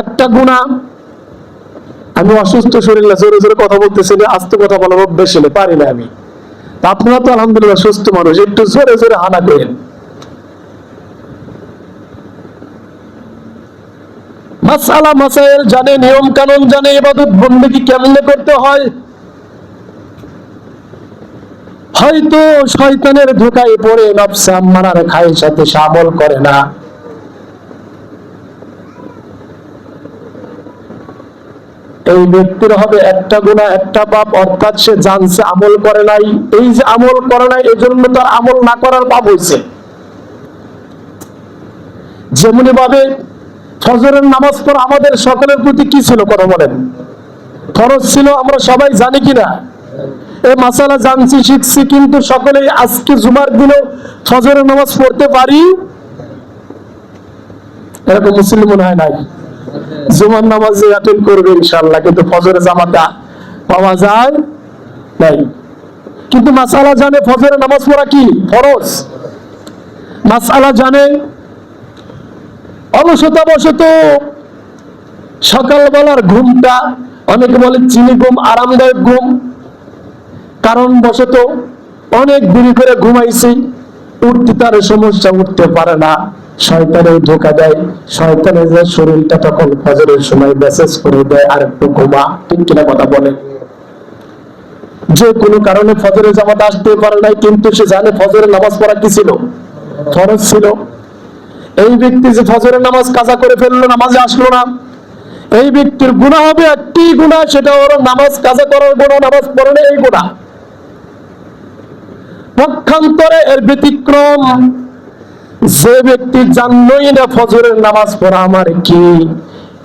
একটা গুণা আমি অসুস্থ শরীর না, জোরে জোরে কথা বলতেছি না, আস্তে কথা বলার অভ্যেস হলে পারি না আমি। তা আপনারা তো আলহামদুলিল্লাহ সুস্থ মানুষ, একটু জোরে জোরে হানা করেন। মাসালা, মাসাইল, জানে, নিয়ম কানুন জানে, ইবাদত বন্দেগী কেমনে করতে হয়? হয়তো শয়তানের ধোকায় পড়ে, নফসে আম্মারার খায়ের সাথে সামল করে না। এই ব্যক্তির হবে একটা গুণা একটা পাপ, অর্থাৎ সে জানছে আমল করে নাই। এই যে আমল করে নাই এই জন্য তার আমল না করার পাপ হয়েছে যেমনি ভাবে ফজরের নামাজ পড়া আমাদের সকলের প্রতি কি ছিল কথা বলেন? ফরজ ছিল, আমরা সবাই জানি কিনা? এই মাসালা জানছি, শিখছি, কিন্তু সকলে আজকে জুমার দিনেও ফজরের নামাজ পড়তে পারি? এরকম মুসলিম মনে হয় নাই। জুমার নামাজে অ্যাটেন্ড করবে ইনশাল্লাহ কিন্তু ফজরের জামাতা পাওয়া যায় নাই। কিন্তু মাসালা জানে ফজরের নামাজ পড়া কি? ফরজ। মাসালা জানে অলসতা বশত সকালবেলার ঘুমটা, অনেকে বলে চিনি ঘুম, আরামদায়ক ঘুম। কারণ বশত অনেক দেরি করে ঘুমাইছি, উঠতে তার সমস্যা উঠতে পারে না। শয়তানে ধোকা দেয়, শয়তানের যে শরীরটা তখন ফজরের সময় মেসেজ করে দেয় আর একটু ঘুমা। ঠিক কিনা কথা বলে? যে কোনো কারণে ফজরের জামাত আসতে পারে নাই, কিন্তু সে জানে ফজরের নামাজ পড়া কি ছিল? ফরজ ছিল। এই ব্যক্তি যে ফজরের নামাজ কাজা করে ফেলল, নামাজে আসলো না। এই ব্যক্তির গুণা হবে একটি গুণা সেটা হলো নামাজ কাজা করার গুণা নামাজ পড়ে এই গুণা পক্ষান্তরে এর ব্যতিক্রম। যে ব্যক্তি জানলই না ফজরের নামাজ পড়া আমার কি,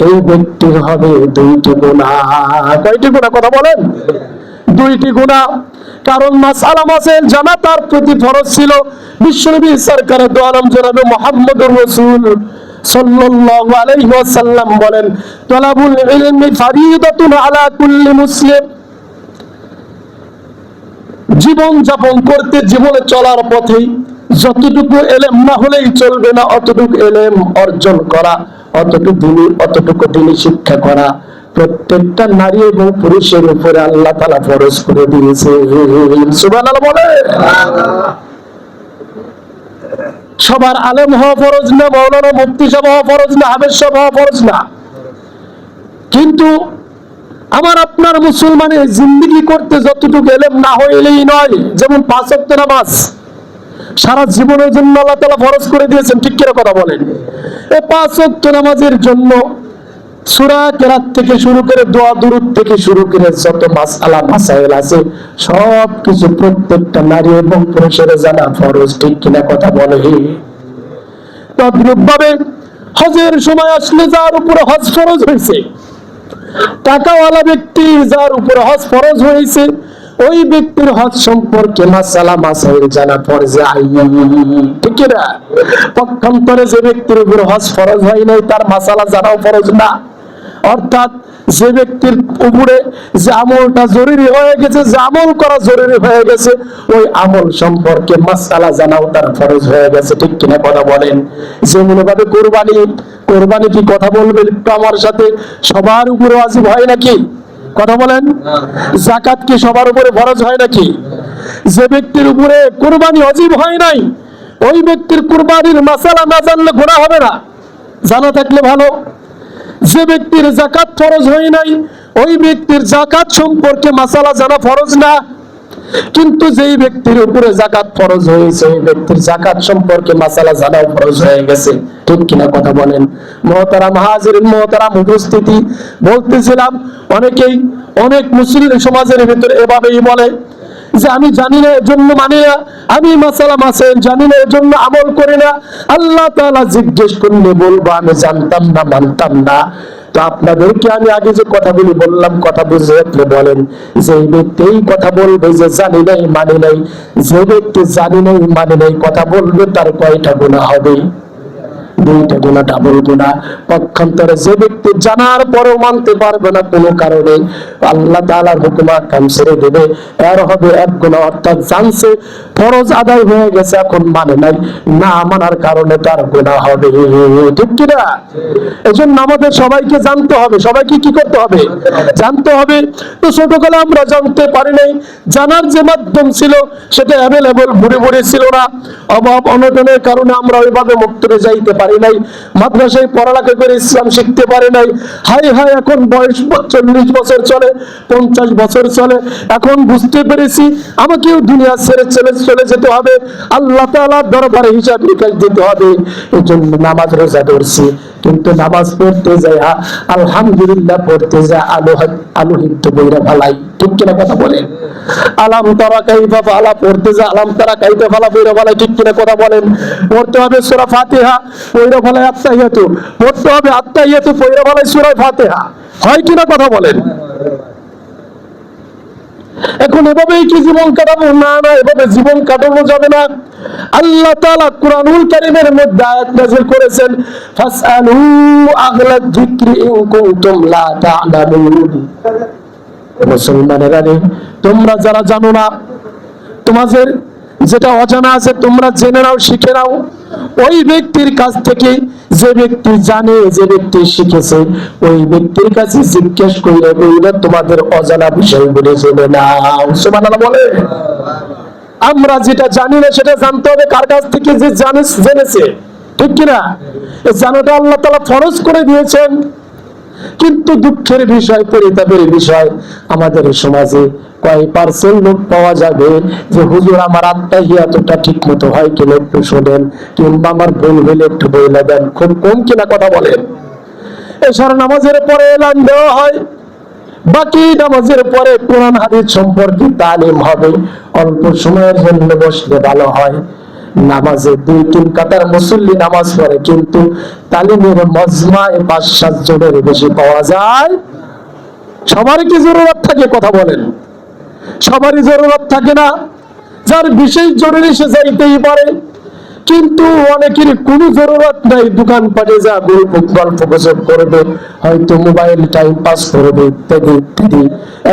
এই ব্যক্তির হবে দুইটি গুণা। কয়টি গুণা কথা বলেন? দুইটি গুণা। কারণ মাসালা মাসের জানা তার প্রতি ফরজ ছিল। বিশ্বনবী সরকার দোয়ালাম জনাবে মোহাম্মদুর রসুল সাল্লাল্লাহু আলাইহি ওয়াসাল্লাম বলেন, তলাবুল ইলমি ফারিদাতুন আলা কুল্লি মুসলিম। জীবন যাপন করতে জীবনে চলার পথে যতটুকু এলেম না হলেই চলবে না, অতটুকু এলেম অর্জন করা, অতটুকু দিনই অতটুকু দিনই শিক্ষা করা। প্রত্যেকটা নারী এবং পুরুষের উপরে আল্লাহ তালা ফরজ করে দিয়েছে। সুবহানাল্লাহ বলে। সবার আলেম হওয়া ফরজ না, মৌলানা মুফতি সাহেব হওয়া ফরজ না হাবেজ সাহেব হওয়া ফরজ না। কিন্তু আমার আপনার মুসলমানের জিন্দিগি করতে যতটুকু এলেম না হইলেই নয়, যেমন পাঁচ নামাজ। সারা জীবনের জন্য আল্লাহ তালা ফরজ করে দিয়েছেন। ঠিক কিনা কথা বলেন? এই পাঁচ ওয়াক্ত নামাজের জন্য সুরা কেরাত থেকে শুরু করে দোয়া থেকে শুরু করে যত মাসাইল আছে সব কিছু প্রত্যেকটা নারী এবং পুরুষের জানা ফরজ। ঠিক কিনা কথা বলে তদ্রুপ ভাবে হজের সময় আসলে যার উপরে হজ ফরজ হয়েছে, টাকাওয়ালা ব্যক্তি যার উপরে হজ ফরজ হয়েছে ওই ব্যক্তির হজ সম্পর্কে মাসালা মাসাইল জানা ফরজে আইন ঠিক না? পক্ষান্তরে যে ব্যক্তির উপরে হজ ফরজ হয় নাই, তার মাসালা জানাও ফরজ না। অর্থাৎ যে ব্যক্তির উপরে যে আমলটা জরুরি হয়ে গেছে, যে আমল করা জরুরি হয়ে গেছে, ওই আমল সম্পর্কে মাসালা জানাও তার ফরজ হয়ে গেছে, ঠিক কিনা কথা বলেন? যেমন ভাবে কোরবানি কোরবানি কি কথা বলবেন একটু আমার সাথে? সবার উপরে ওয়াজিব হয় নাকি? কথা বলেন? জাকাত কি সবার উপরে ফরজ হয় নাকি? যে ব্যক্তির উপরে কুরবানি অজীব হয় নাই, ওই ব্যক্তির কুরবানির মাসালা না জানলে ঘোরা হবে না। জানা থাকলে ভালো। যে ব্যক্তির জাকাত ফরজ হয় নাই, ওই ব্যক্তির জাকাত সম্পর্কে মাসালা জানা ফরজ না। কিন্তু যেই ব্যক্তির উপরে জাকাত ফরজ হয়েছে ওই ব্যক্তির জাকাত সম্পর্কে মাসালা জানাও ফরজ হয়ে গেছে। ঠিক কিনা কথা বলেন? মহতারাম হাজির মহতারাম উপস্থিতি। বলতেছিলাম, অনেকেই অনেক মুসলিম সমাজের ভিতরে এভাবেই বলে যে আমি জানি না এর জন্য মানি না। আমি মাসালা মাসেল জানি না এর জন্য আমল করি না। আল্লাহ তাআলা জিজ্ঞেস করলে বলব, আমি জানতাম না, মানতাম না। তো আপনাদেরকে আমি আগে যে কথাগুলি বললাম, কথা বুঝে আপনি বলেন, যে ব্যক্তি এই কথা বলবে যে জানি নাই, মানি নাই। যে ব্যক্তি জানি নাই, মানি নাই, কথা বলবে, তার কয়টা গুণা হবে? দুইটা ডাবল পক্ষান্তরে যে ব্যক্তি জানার পরেও মানতে পারবে না কোনো কারণে, আল্লাহ ছেড়ে দেবে। এর হবে এক গুণা, অর্থাৎ জানছে, ফরজ আদায় হয়ে গেছে, এখন মানে নাই। না মানার কারণে তার হবে। ঠিক কিনা? এজন্য আমাদের সবাইকে জানতে হবে। সবাইকে কি করতে হবে? জানতে হবে। তো ছোটকালে আমরা জানতে পারি নাই, জানার যে মাধ্যম ছিল, সেটা অ্যাভেলেবল ভরে ভরে ছিল না। অভাব, অনটনের কারণে আমরা ওইভাবে মুক্তরে যাইতে পারি নাই। মাদ্রাসায় পড়ালেখা করে ইসলাম শিখতে পারি নাই। হাই হাই এখন বয়স চল্লিশ বছর চলে, পঞ্চাশ বছর চলে। এখন বুঝতে পেরেছি আমাকেও দুনিয়া ছেড়ে চলে চলে যেতে হবে। আল্লাহ তাআলার দরবারে হিসাব নিকাশ দিতে হবে। এই জন্য নামাজ রোজা ধরছি। কিন্তু নামাজ পড়তে যায় আলহামদুলিল্লাহ পড়তে যায় আলো আলো হিত্য বইরা ভালাই। ঠিক কিনা কথা বলেন। আলাম তারা কাইফা ফালা, পড়তে যায় আলাম তারা কাইফা ফালা, বইরা ভালাই ঠিক কিনা কথা বলেন। পড়তে হবে সূরা ফাতিহা, বইরা ভালাই আত্তাহিয়াতু পড়তে হবে আত্তাহিয়াতু বইরা ভালাই সূরা ফাতিহা। হয় কিনা কথা বলেন। এখন এভাবেই কি জীবন কাটাবো? না না, এভাবে জীবন কাটানো যাবে না। আল্লাহ তাআলা কুরআনুল কারীমের মধ্যে আয়াত নাযিল করেছেন, ফাসআলু আহলা যিকরি ইন কুনতুম লা তা'লামুন মুসলমানেরা রে তোমরা যারা জানো না, তোমাদের যেটা অজানা আছে, তোমরা জেনে নাও, শিখে নাও। ওই ব্যক্তির কাছ থেকে যে ব্যক্তি জানে, যে ব্যক্তি শিখেছে, ওই ব্যক্তির কাছে জিজ্ঞেস করে বইলে তোমাদের অজানা বিষয়গুলো জেনে নাও। সুবহানাল্লাহ বলে। আমরা যেটা জানি না, সেটা জানতে হবে কার কাছ থেকে যে জানে, জেনেছে। ঠিক কিনা? জানাটা আল্লাহ তাআলা ফরজ করে দিয়েছেন। কিন্তু দুঃখের বিষয়, পরিতাপের বিষয় আমাদের সমাজে কয় পার্সেন্ট লোক পাওয়া যাবে যে, হুজুর, আমার আত্মাহিয়াতটা ঠিক মতো হয় কিনা একটু শোনেন? কিংবা আমার ভুল হইলে একটু বইলে দেন। খুব কম কিনা কথা বলেন। এছাড়া নামাজের পরে এলান দেওয়া হয়। বাকি নামাজের পরে কোরআন হাদিস সম্পর্কে তালিম হবে। অল্প সময়ের জন্য বসলে ভালো হয়। নামাজে দুই তিন কাতার মুসল্লি নামাজ পড়ে, কিন্তু তালিমের মজমায় পাঁচ সাত জনের বেশি পাওয়া যায়। সবারই কি জরুরত থাকে কথা বলেন? সবারই জরুরত থাকে না? যার বিশেষ জরুরি সে যাইতেই পারে। কিন্তু অনেকের কোনো জরুরত নাই, দোকানপাটে যা গল্প গল্প গুজব করবে হয়তো মোবাইল টাইম পাস করবে ইত্যাদি ইত্যাদি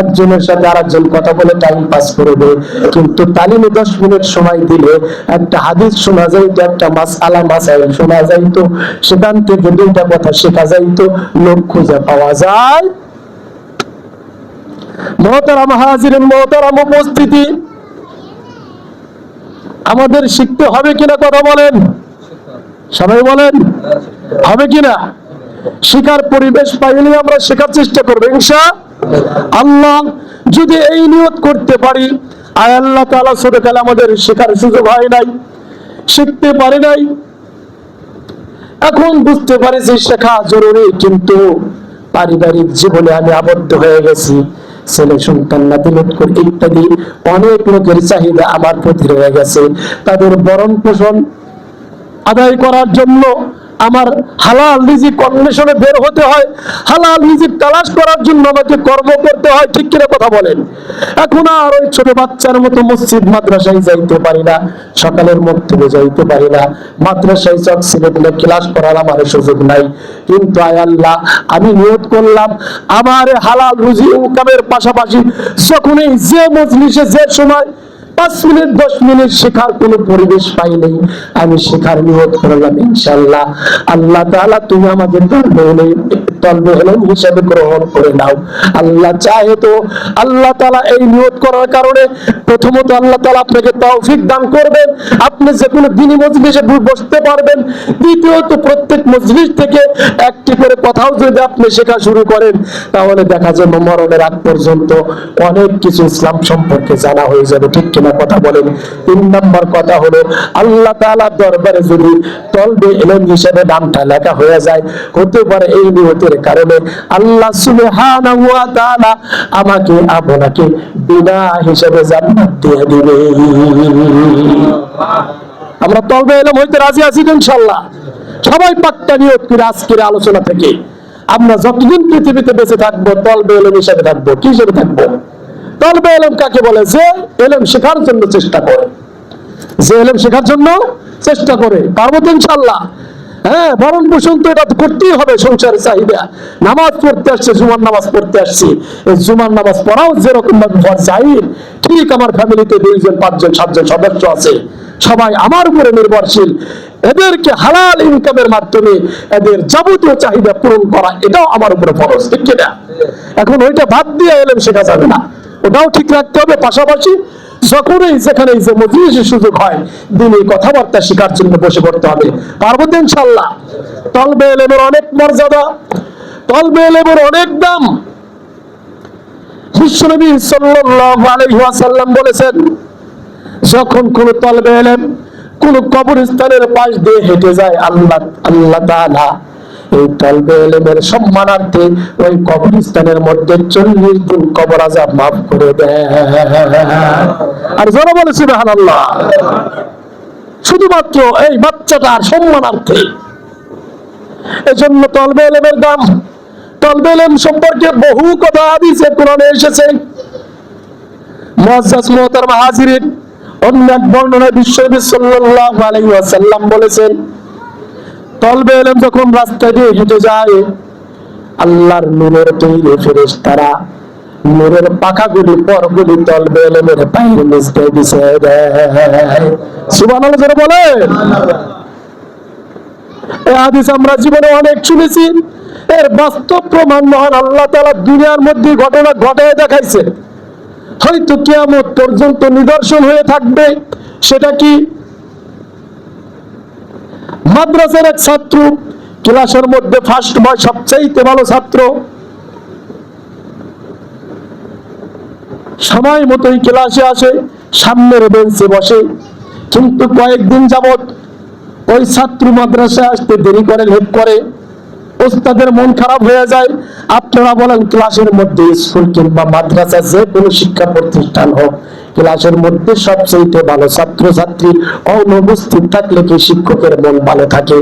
একজনের সাথে আরেকজন কথা বলে টাইম পাস করবে কিন্তু তালিমে দশ মিনিট সময় দিলে একটা হাদিস শোনা যাইতো, একটা মাস আলা মাসাইল শোনা যাইতো, সেখান থেকে দুইটা কথা শেখা যাইতো, লোক খুঁজে পাওয়া যায়। মহতারাম হাজিরেন, মহতারাম উপস্থিতি। আমাদের শিখতে হবে কিনা কথা বলেন? সবাই বলেন, হবে কিনা? শিকার পরিবেশ পাইলে আমরা শেখার চেষ্টা করব, ইনশা আল্লাহ। যদি এই নিয়ত করতে পারি, আয় আল্লাহ তাআলা ছোটকালে আমাদের শেখার সুযোগ হয় নাই, শিখতে পারি নাই। এখন বুঝতে পারেছি শেখা জরুরি, কিন্তু পারিবারিক জীবনে আমি আবদ্ধ হয়ে গেছি। ছেলে সন্তান না দিলে। ইত্যাদি অনেক লোকের চাহিদা আমার প্রতি রয়ে গেছে। তাদের বরণ পোষণ আদায় করার জন্য আমার হালাল রিজিক অন্বেষণে বের হতে হয়, হালাল রিজিক তালাশ করার জন্য আমাকে কর্ম করতে হয়, ঠিক কিনা কথা বলেন? এখন আর ওই ছোট বাচ্চার মতো মসজিদ, মাদ্রাসায় যাইতে পারি না, সকালের মধ্যে যাইতে পারি না, মাদ্রাসায় চক ছেলেগুলো ক্লাস করার আমার সুযোগ নাই। কিন্তু আয় আল্লাহ, আমি নিয়োগ করলাম, আমার হালাল রুজি ইনকামের পাশাপাশি যখনই যে মজলিসে যে সময় পাঁচ মিনিট, দশ মিনিট শেখার কোনো পরিবেশ পাইনি আমি শেখার নিয়ত করলাম ইনশাল্লাহ আল্লাহ তাআলা তুমি আমাদের তলবে হিসাবে গ্রহণ করে নাও। আল্লাহ চাহে তো আল্লাহ এই নিয়ত করার কারণে প্রথমত আল্লাহ আপনাকে তৌফিক দান করবেন। আপনি যে কোনো দিনই মজলিসে বসতে পারবেন। দ্বিতীয়ত প্রত্যেক মজলিস থেকে একটি করে কথাও যদি আপনি শেখা শুরু করেন, তাহলে দেখা যাবে মরণের আগ পর্যন্ত অনেক কিছু ইসলাম সম্পর্কে জানা হয়ে যাবে, ঠিক কথা বলেন। তিন নম্বর কথা হলো, আল্লাহ দরবারে যদি তলবে হিসেবে নামটা লেখা হয়ে যায়, হতে পারে এই নিয়তের কারণে আল্লাহ আমাকে, আপনাকে বিনা হিসেবে জান্নাত দিয়ে দিবে। আমরা তলবে হইতে রাজি আছি ইনশাআল্লাহ। সবাই পাক্কা নিয়ত করে আজকের আলোচনা থেকে। আমরা যতদিন পৃথিবীতে বেঁচে থাকব, তলবে এলেম হিসেবে থাকব কি হিসেবে থাকব? তলবে এলেম কাকে বলে? যে এলেম শেখার জন্য চেষ্টা করে। যে এলেম শেখার জন্য চেষ্টা করে। পারব তো ইনশাল্লাহ হ্যাঁ ভরণ পোষণ তো এটা করতেই হবে সংসারের চাহিদা। নামাজ পড়তে আসছে, জুমার নামাজ পড়তে আসছি। জুমার নামাজ পড়াও যেরকম ভাবে ফরজাইন ঠিক আমার ফ্যামিলিতে দুইজন, পাঁচজন, সাতজন সদস্য আছে। সবাই আমার উপরে নির্ভরশীল। এদেরকে হালাল ইনকামের মাধ্যমে এদের যাবতীয় চাহিদা পূরণ করা, এটাও আমার উপরে ফরজ, ঠিক কিনা? এখন ওইটা বাদ দিয়ে এলেন শেখা যাবে না। ওটাও ঠিক রাখতে হবে। পাশাপাশি যখনই যেখানে যে মজলিসের সুযোগ হয়, দিনে কথাবার্তা শেখার জন্য বসে পড়তে হবে। পারব ইনশাল্লাহ তলবে এলেমের অনেক মর্যাদা, তলবে এলেমের অনেক দাম। বিশ্বনবী সাল্লাল্লাহু আলাইহি ওয়াসাল্লাম বলেছেন, যখন কোন তলবে এলেম কোন কবরস্থানের পাশ দিয়ে হেঁটে যায়, আল্লাহ আল্লাহ তাআলা এই তলবে এলেমের সম্মানার্থে ওই কবরস্থানের মধ্যে চল্লিশ দিন কবর আজাব মাফ করে দেয়। আর যারা বলে সুবহানাল্লাহ। শুধুমাত্র এই বাচ্চাটার সম্মানার্থে। এজন্য তলবে এলেমের দাম তলবে এলেম সম্পর্কে বহু কথা হাদিসে, কোরআনে এসেছে। মুআজ্জাজ মুহতারাম হাজিরিন, অন্য এক বর্ণনায় বিশ্বনবী সাল্লাল্লাহু আলাইহি ওয়াসাল্লাম বলেছেন তলবে এলেম যখন রাস্তা দিয়ে হেঁটে যায়, আল্লাহর নূরের তৈরি ফেরেশতারা, নূরের পাখাগুলি পরগুলি তলবে এলেমের পায়ের নিচ দেয়। সুবহানাল্লাহ জোরে এই আমরা জীবনে অনেক শুনেছি। এর বাস্তব প্রমাণ মহান আল্লাহ তাআলা দুনিয়ার মধ্যে ঘটনা ঘটায় দেখাইছে হয়তো কিয়ামত পর্যন্ত নিদর্শন হয়ে থাকবে। সেটা কি? মাদ্রাসার এক ছাত্র, ক্লাসের মধ্যে ফার্স্ট বয় সবচাইতে ভালো ছাত্র। সময় মতোই ক্লাসে আসে, সামনের বেঞ্চে বসে। কিন্তু কয়েকদিন যাবত ওই ছাত্র মাদ্রাসায় আসতে দেরি করে, লেট করে। ওস্তাদের মন খারাপ হয়ে যায়। আপনারা বলেন, ক্লাসের মধ্যে স্কুল কিংবা মাদ্রাসা যে কোনো শিক্ষা প্রতিষ্ঠান হোক ক্লাসের মধ্যে সবচেয়ে ভালো ছাত্র ছাত্রী অনুপস্থিত থাকলে কি শিক্ষকের মন ভালো থাকে?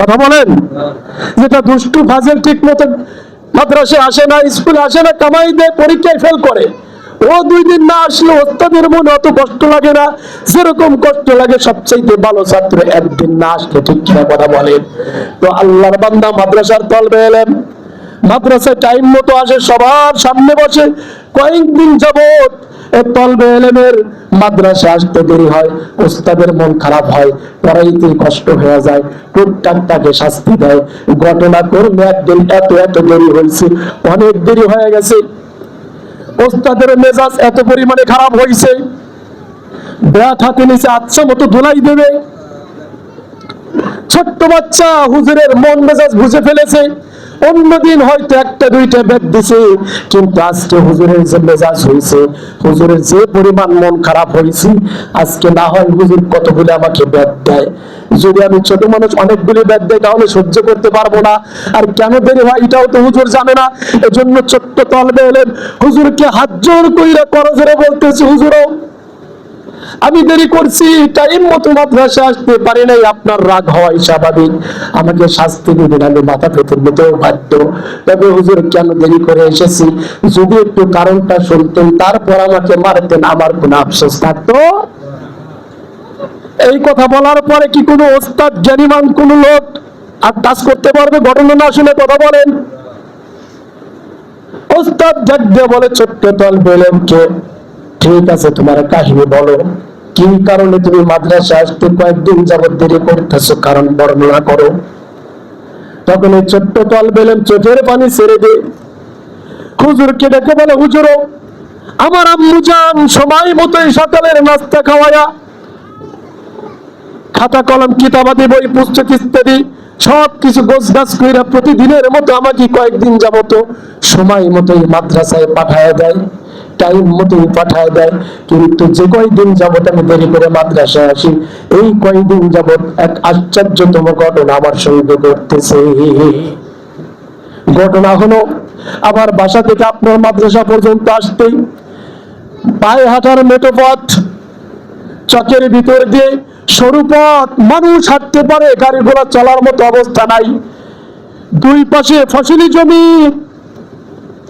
কথা বলেন। যেটা দুষ্টু ফাজেল ঠিক মতো মাদ্রাসে আসে না, স্কুলে আসে না, কামাই দেয়, পরীক্ষায় ফেল করে। ও দুই দিন না আসলে ওস্তাদের মনে অত কষ্ট লাগে না। যেরকম কষ্ট লাগে সবচাইতে ভালো ছাত্র একদিন না আসলে ঠিক কিনা কথা বলেন। তো আল্লাহর বান্দা মাদ্রাসার তলবে এলেন। মাদ্রাসায় টাইম মতো আসে, সবার সামনে বসে। কয়েকদিন যাবত তলবে এলেমের মাদ্রাসা আসতে দেরি হয় ওস্তাদের মন খারাপ হয়, পড়াইতে কষ্ট হয়ে যায়, টুকটাক তাকে শাস্তি দেয়। ঘটনা করলে একদিন এত এত দেরি হয়েছে, অনেক দেরি হয়ে গেছে। ওস্তাদের মেজাজ এত পরিমাণে খারাপ হয়েছে ব্যাট হাতে নিচে আচ্ছা মতো ধুলাই দেবে। ছোট্ট বাচ্চা হুজুরের মন মেজাজ বুঝে ফেলেছে অন্যদিন হয়তো একটা, দুইটা ব্যাগ দিছে, কিন্তু আজকে হুজুরের যে মেজাজ হয়েছে হুজুরের যে পরিমাণ মন খারাপ হয়েছে আজকে না হয় হুজুর কতগুলো আমাকে ব্যাগ দেয়। যদি আমি ছোট মানুষ অনেকগুলি ব্যাগ দেয়, তাহলে সহ্য করতে পারব না। আর কেন দেরি হয়, এটাও তো হুজুর জানে না। এজন্য ছোট্ট তলবে এলেন, হুজুরকে হাত জোর কইরা করজরে বলতেছে, হুজুরও আমি দেরি করছি, টাইম মতো মাদ্রাসা আসতে পারি নাই, আপনার রাগ হওয়াই স্বাভাবিক। আমাকে শাস্তি দিবেন, আমি মাথা পেতে নিতেও বাধ্য। তবে হুজুর কেন দেরি করে এসেছি। যদি একটু কারণটা শুনতেন, তারপর আমাকে মারতেন, আমার কোনো আফসোস থাকতো। এই কথা বলার পরে কি কোনো ওস্তাদ, জ্ঞানীমান, কোন লোক আর কাজ করতে পারবে, ঘটনা না শুনে কথা বলেন? ওস্তাদ দিয়ে বলে, ছোট্ট তল বেলেমকে ঠিক আছে, তোমার কাহিনী বলো। কি কারণে তুমি মাদ্রাসা আসতে কয়েকদিন যাবত দেরি করতেছো? কারণ বর্ণনা করো। তখন এই ছোট্ট তল বেলেম চোখের পানি ছেড়ে দে। হুজুরকে ডেকে বলে, হুজুরও, আমার আম্মু যান সময় মতোই সকালের নাস্তা খাওয়ায়া খাতা, কলম, কিতাবাদি, বই, পুস্তক ইত্যাদি সব কিছু গোছ গাছ কইরা প্রতিদিনের মতো আমাকে কয়েকদিন যাবত সময় মতোই মাদ্রাসায় পাঠায় দেয়। টাইম মতো পাঠায় দেয়। কিন্তু যে কয়দিন যাবত আমি দেরি করে মাদ্রাসায় আসি, এই কয়দিন যাবত এক আশ্চর্যতম ঘটনা আমার সঙ্গে ঘটতেছে। ঘটনা হলো, আমার বাসা থেকে আপনার মাদ্রাসা পর্যন্ত আসতেই পায়ে হাঁটার মেটো পথ চকের ভিতর দিয়ে সরু পথ, মানুষ হাঁটতে পারে, গাড়ি ঘোড়া চলার মতো অবস্থা নাই। দুই পাশে ফসলি জমি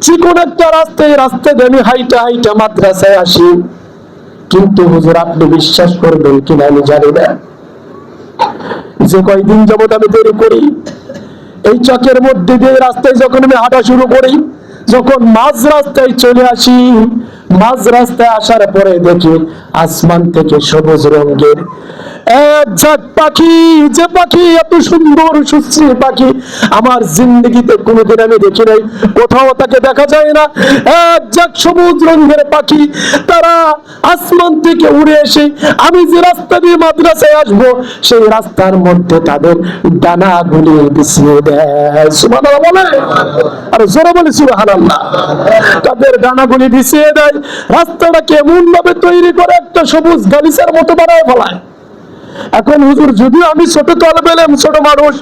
চিকন একটা রাস্তায় রাস্তায় আমি হাইটা হাইটা মাদ্রাসায় আসি। কিন্তু হুজুর, আপনি বিশ্বাস করবেন কিনা আমি জানি না। যে কয়দিন যাবৎ আমি তৈরি করি, এই চকের মধ্যে দিয়ে রাস্তায় যখন আমি হাঁটা শুরু করি, যখন মাঝ রাস্তায় চলে আসি মাঝ রাস্তায় আসার পরে দেখি আসমান থেকে সবুজ রঙের। এক পাখি, যে পাখি এত সুন্দর, সুশ্রী পাখি। আমার জিন্দগিতে কোনোদিন আমি দেখি নাই, কোথাও তাকে দেখা যায় না। এক সবুজ রঙের পাখি, তারা আসমান থেকে উড়ে এসে আমি যে রাস্তা দিয়ে মাদ্রাসায় আসব, সেই রাস্তার মধ্যে তাদের ডানাগুলি বিছিয়ে দেয়। সুবহানাল্লাহ বলে আর জোরে বলে সুবহানাল্লাহ। তাদের ডানাগুলি বিছিয়ে দেয়। রাস্তাটাকে এমন ভাবে তৈরি করে একটা সবুজ গালিচার মতো বানায় ফেলায়? এখন হুজুর, যদিও আমি ছোট তল পেলাম ছোট মানুষ,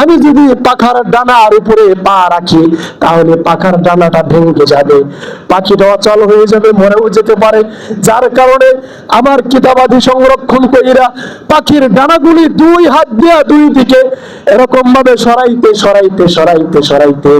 আমি যদি পাখার ডানার উপরে পা রাখি, তাহলে পাখার ডানাটা ভেঙে যাবে। পাখিটা অচল হয়ে যাবে, মরেও যেতে পারে। যার কারণে আমার কিতাবাদি সংরক্ষণ কইরা পাখির ডানাগুলি দুই হাত দিয়া দুই দিকে এরকম ভাবে সরাইতে সরাইতে সরাইতে সরাইতে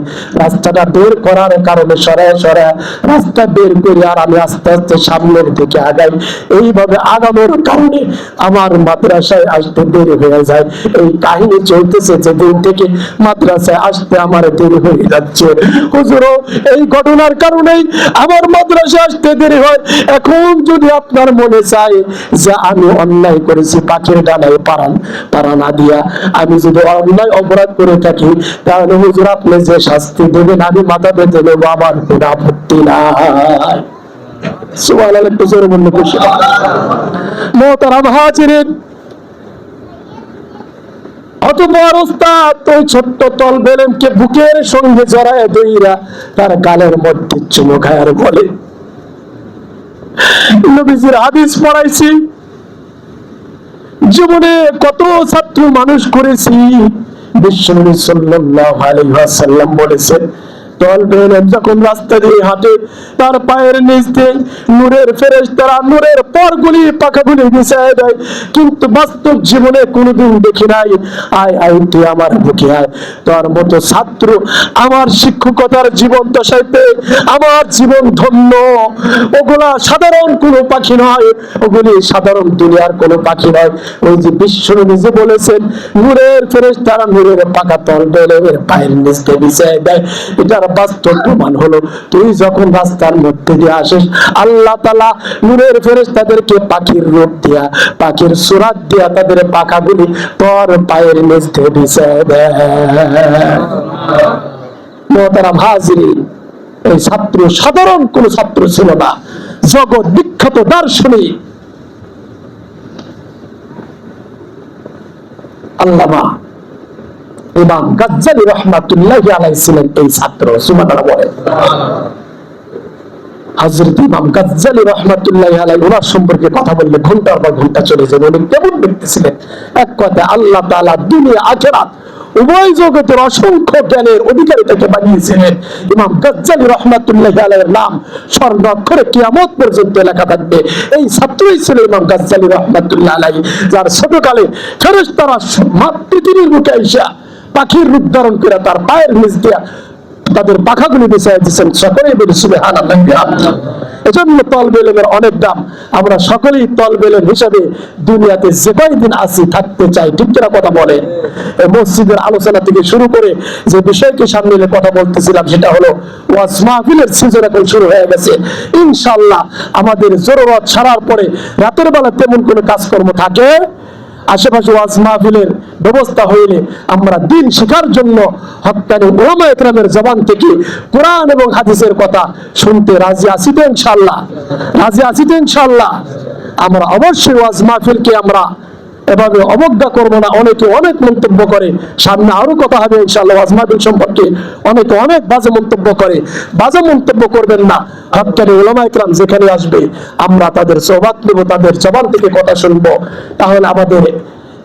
রাস্তাটা বের করার কারণে সরায় সরায় রাস্তা বের করে আর আমি আস্তে আস্তে সামনের দিকে আগাই। এইভাবে আগানোর কারণে আমার মাদ্রাসায় আসতে দেরি হয়ে যায়। এই কাহিনী চলতেছে যেদিন থেকে মাদ্রাসায় আসতে আমার দেরি হয়ে যাচ্ছে। হুজুরও, এই ঘটনার কারণেই আমার মাদ্রাসায় আসতে দেরি হয়। এখন যদি আপনার মনে চায় যে আমি অন্যায় করেছি, পাখির ডানায় পারান পারা না দিয়া। আমি যদি অন্যায় অপরাধ করে থাকি, তাহলে হুজুর আপনি যে শাস্তি দেবেন, আমি মাথা পেতে নেব, আমার কোনো আপত্তি নাই। সুবহানাল্লাহ, একটু জোরে বললে খুশি। মোহতারাম হাজিরিন অতপর উস্তাদ, ওই ছোট্ট তল বেলেমকে বুকের সঙ্গে জড়ায় দইরা তার গালের মধ্যে চুমো খায়ার বলে, নবীজির হাদিস পড়াইছি। জীবনে কত ছাত্র মানুষ করেছি, বিশ্বনবী সাল্লাল্লাহু আলাইহি ওয়াসাল্লাম বলেছেন। বেলেম যখন রাস্তা দিয়ে হাঁটে, তার পায়ের নিচ দিয়ে নূরের ফেরেশতারা নূরের দেয়। কিন্তু বাস্তব জীবনে কোনোদিন দেখি নাই, আয় আমার বুকে আয়। তোর মতো ছাত্র আমার শিক্ষকতার জীবন দশাইতে আমার জীবন ধন্য। ওগুলা সাধারণ কোনো পাখি নয়, ওগুলি সাধারণ দুনিয়ার কোনো পাখি নয়। ওই যে বিশ্বনবী যে বলেছেন, নূরের ফেরেশতারা নূরের পাকা তল বেলেমের পায়ের নিচ দিয়ে বিছায় দেয়। এটার বাস্তব প্রমাণ হলো। তুই যখন রাস্তার মধ্যে দিয়ে আসিস, আল্লাহ তালা নূরের ফেরেস তাদেরকে পাখির রূপ দিয়া, পাখির সুরাত দিয়া তাদের পাখাগুলি তোর পায়ের হাজিরিন, এই ছাত্র সাধারণ কোন ছাত্র ছিল না। জগৎ বিখ্যাত দার্শনিক। আল্লামা ইমাম গাজ্জালি রহমাতুল্লাহ আলাই ছিলেন এই ছাত্র সুমানারা বলেন। হজরত ইমাম গাজ্জালি রহমাতুল্লাহ আলাই ওনার সম্পর্কে কথা বললে ঘণ্টার পর ঘণ্টা চলে যাবে। উনি কেমন ব্যক্তি ছিলেন? এক কথায় আল্লাহ তাআলা দুনিয়া, আখেরাত, উভয় জগতের অসংখ্য জ্ঞানের অধিকারী থেকে বানিয়েছিলেন। ইমাম গজ্জালি রহমাতুল্লাহ আলাইয়ের নাম স্বর্ণ অক্ষরে কিয়ামত পর্যন্ত লেখা থাকবে। এই ছাত্রই ছিল ইমাম গজ্জালি রহমাতুল্লাহ আলাই যার ছোটকালে ফেরেশতারা পৃথিবীর মুখে আইসা পাখির রূপ ধারণ করে তার পায়ের নিচ দিয়া তাদের পাখাগুলি বিছাই দিচ্ছেন সকলেই বলি বিহামদিহি। এজন্য তলবে ইলমের অনেক দাম। আমরা সকলেই তলবে ইলম হিসাবে দুনিয়াতে যে কয়দিন আছি থাকতে চাই, ঠিক কিনা কথা বলে? মসজিদের আলোচনা থেকে শুরু করে যে বিষয়কে সামনে কথা বলতেছিলাম, সেটা হলো ওয়াজ মাহফিলের সিজন এখন শুরু হয়ে গেছে। ইনশাআল্লাহ আমাদের জরুরত ছাড়ার পরে রাতের বেলা তেমন কোনো কাজকর্ম থাকে? আশেপাশে ওয়াজ মাহফিলের ব্যবস্থা হইলে আমরা দিন শেখার জন্য হত্যানি ওলামা একরামের জবান থেকে কোরআন এবং হাদিসের কথা শুনতে রাজি আছি তো ইনশাল্লাহ রাজি আছি তো ইনশাল্লাহ আমরা অবশ্যই ওয়াজ মাহফিলকে আমরা এভাবে অবজ্ঞা করব না। অনেকে অনেক মন্তব্য করে। সামনে আরও কথা হবে ইনশাআল্লাহ। মাহফিল সম্পর্কে অনেকে অনেক বাজে মন্তব্য করে। বাজে মন্তব্য করবেন না। ওলামা একরাম যেখানে আসবে, আমরা তাদের সোহবাত নেব, তাদের জবান থেকে কথা শুনব। তাহলে আমাদের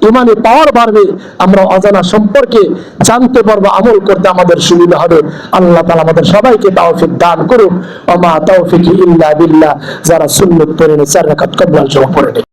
ইমানে পাওয়ার বাড়বে। আমরা অজানা সম্পর্কে জানতে পারব, আমল করতে আমাদের সুবিধা হবে। আল্লাহ তাআলা আমাদের সবাইকে তাওফিক দান করুক। ওমা তাওফিক ইল্লা বিল্লাহ। যারা সুন্নত পড়ে চার রাকাত কবুল জমা